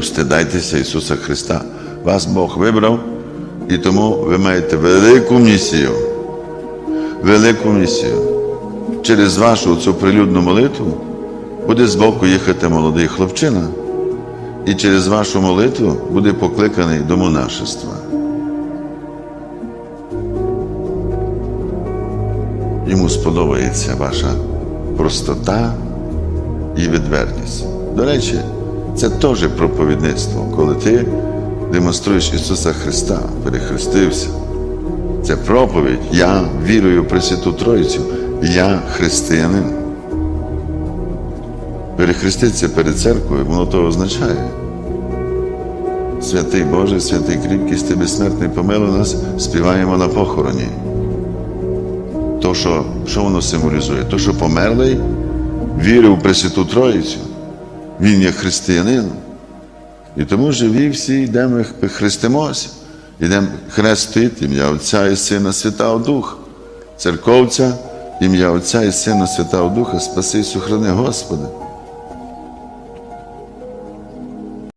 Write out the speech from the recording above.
встидайтеся Ісуса Христа. Вас Бог вибрав, і тому ви маєте велику місію. Велику місію. Через вашу цю прилюдну молитву буде збоку їхати молодий хлопчина, і через вашу молитву буде покликаний до монашества. Йому сподобається ваша простота і відвертість. До речі, це теж проповідництво, коли ти демонструєш Ісуса Христа, перехрестився. Це проповідь. Я вірую в Пресвяту Троїцю, я християнин. Перехреститися перед церквою, воно то означає. Святий Боже, святий кріпкість, ти безсмертний помилуй нас, співаємо на похороні. То, що, що воно символізує? То, що померлий вірив в Пресвяту Троїцю, він є християнином. І тому живі всі йдемо хрестимося. Йдемо хрестити ім'я Отця і Сина Святого Духа. Церковця, ім'я Отця і Сина Святого Духа, спаси і сохрани Господи.